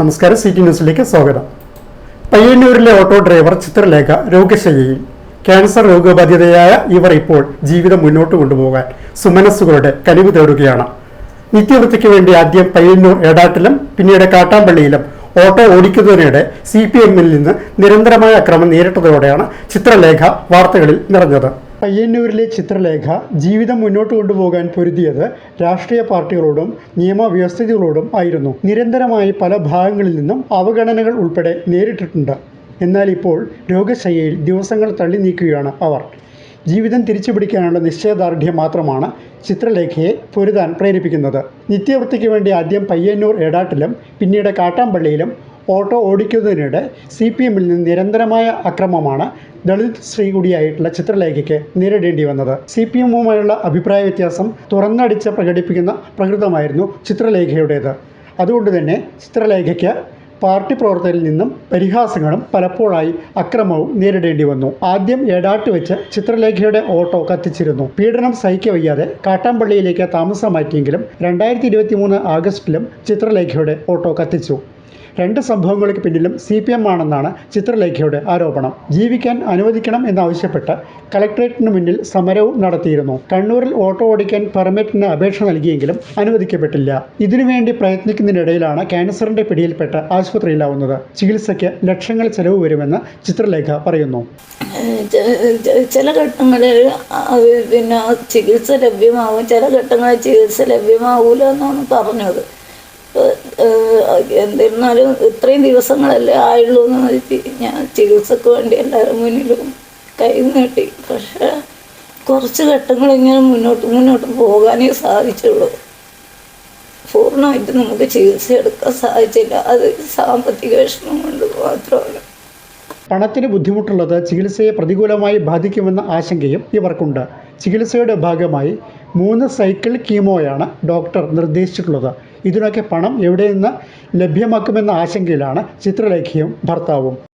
നമസ്കാരം സിറ്റി ന്യൂസിലേക്ക് സ്വാഗതം. പയ്യന്നൂരിലെ ഓട്ടോ ഡ്രൈവർ ചിത്രലേഖ രോഗശയ്യയിൽ. ക്യാൻസർ രോഗബാധിതയായ ഇവർ ഇപ്പോൾ ജീവിതം മുന്നോട്ട് കൊണ്ടുപോകാൻ സുമനസ്സുകളുടെ കനിവ് തേടുകയാണ്. നിത്യവൃത്തിക്ക് വേണ്ടി ആദ്യം പയ്യന്നൂർ ഏടാട്ടിലും പിന്നീട് കാട്ടാമ്പള്ളിയിലും ഓട്ടോ ഓടിക്കുന്നതിനിടെ സി പി എമ്മിൽ നിന്ന് നിരന്തരമായ അക്രമം നേരിട്ടതോടെയാണ് ചിത്രലേഖ വാർത്തകളിൽ നിറഞ്ഞത്. പയ്യന്നൂരിലെ ചിത്രലേഖ ജീവിതം മുന്നോട്ട് കൊണ്ടുപോകാൻ പൊരുതിയത് രാഷ്ട്രീയ പാർട്ടികളോടും നിയമവ്യവസ്ഥിതികളോടും ആയിരുന്നു. നിരന്തരമായി പല ഭാഗങ്ങളിൽ നിന്നും അവഗണനകൾ ഉൾപ്പെടെ നേരിട്ടിട്ടുണ്ട്. എന്നാൽ ഇപ്പോൾ രോഗശയ്യയിൽ ദിവസങ്ങൾ തള്ളി നീക്കുകയാണ് അവർ. ജീവിതം തിരിച്ചു പിടിക്കാനുള്ള നിശ്ചയദാർഢ്യം മാത്രമാണ് ചിത്രലേഖയെ പൊരുതാൻ പ്രേരിപ്പിക്കുന്നത്. നിത്യവൃത്തിക്ക് വേണ്ടി ആദ്യം പയ്യന്നൂർ എടാട്ടിലും പിന്നീട് കാട്ടാമ്പള്ളിയിലും ഓട്ടോ ഓടിക്കുന്നതിനിടെ സി പി എമ്മിൽ നിന്ന് നിരന്തരമായ അക്രമമാണ് ദളിത് സ്ത്രീ കൂടിയായിട്ടുള്ള ചിത്രലേഖയ്ക്ക് നേരിടേണ്ടി വന്നത്. സി പി എമ്മുമായുള്ള അഭിപ്രായ വ്യത്യാസം തുറന്നടിച്ച് പ്രകടിപ്പിക്കുന്ന പ്രകൃതമായിരുന്നു ചിത്രലേഖയുടേത്. അതുകൊണ്ട് തന്നെ ചിത്രലേഖയ്ക്ക് പാർട്ടി പ്രവർത്തകരിൽ നിന്നും പരിഹാസങ്ങളും പലപ്പോഴായി അക്രമവും നേരിടേണ്ടി വന്നു. ആദ്യം ഏടാട്ട് വെച്ച് ചിത്രലേഖയുടെ ഓട്ടോ കത്തിച്ചിരുന്നു. പീഡനം സഹിക്കവയ്യാതെ കാട്ടാമ്പള്ളിയിലേക്ക് താമസം മാറ്റിയെങ്കിലും രണ്ടായിരത്തി ഇരുപത്തി മൂന്ന് ആഗസ്റ്റിലും ചിത്രലേഖയുടെ ഓട്ടോ കത്തിച്ചു. രണ്ട് സംഭവങ്ങൾക്ക് പിന്നിലും സി പി എം ആണെന്നാണ് ചിത്രലേഖയുടെ ആരോപണം. ജീവിക്കാൻ അനുവദിക്കണം എന്നാവശ്യപ്പെട്ട് കളക്ടറേറ്റിന് മുന്നിൽ സമരവും നടത്തിയിരുന്നു. കണ്ണൂരിൽ ഓട്ടോ ഓടിക്കാൻ പെർമിറ്റിന് അപേക്ഷ നൽകിയെങ്കിലും അനുവദിക്കപ്പെട്ടില്ല. ഇതിനുവേണ്ടി പ്രയത്നിക്കുന്നതിനിടയിലാണ് ക്യാൻസറിന്റെ പിടിയിൽപ്പെട്ട് ആശുപത്രിയിലാവുന്നത് ചികിത്സയ്ക്ക് ലക്ഷങ്ങൾ ചെലവ് വരുമെന്ന് ചിത്രലേഖ പറയുന്നു. ചില ഘട്ടങ്ങളിൽ പിന്നെ ചികിത്സ ലഭ്യമാവും. ചില ഘട്ടങ്ങളിൽ ചികിത്സ ലഭ്യമാവൂല എന്നാണ് പറഞ്ഞത്. എന്നിരുന്നാലും ഇത്രയും ദിവസങ്ങളല്ലേ ആയുള്ളൂ എന്ന് വെച്ച് ഞാൻ ചികിത്സക്ക് വേണ്ടി എല്ലാവരും മുന്നിലും കൈ നീട്ടി. പക്ഷേ കുറച്ച് ഘട്ടങ്ങൾ ഇങ്ങനെ മുന്നോട്ട് മുന്നോട്ട് പോകാനേ സാധിച്ചുള്ളൂ. പൂർണമായിട്ട് നമുക്ക് ചികിത്സ എടുക്കാൻ സാധിച്ചില്ല. അത് സാമ്പത്തിക വിഷമം കൊണ്ട് മാത്രമാണ്. പണത്തിന് ബുദ്ധിമുട്ടുള്ളത് ചികിത്സയെ പ്രതികൂലമായി ബാധിക്കുമെന്ന ആശങ്കയും ഇവർക്കുണ്ട്. ചികിത്സയുടെ ഭാഗമായി മൂന്ന് സൈക്കിൾ കീമോയാണ് ഡോക്ടർ നിർദ്ദേശിച്ചിട്ടുള്ളത്. ഇതിനൊക്കെ പണം എവിടെ നിന്ന് ലഭ്യമാക്കുമെന്ന ആശങ്കയിലാണ് ചിത്രലേഖയും ഭർത്താവും.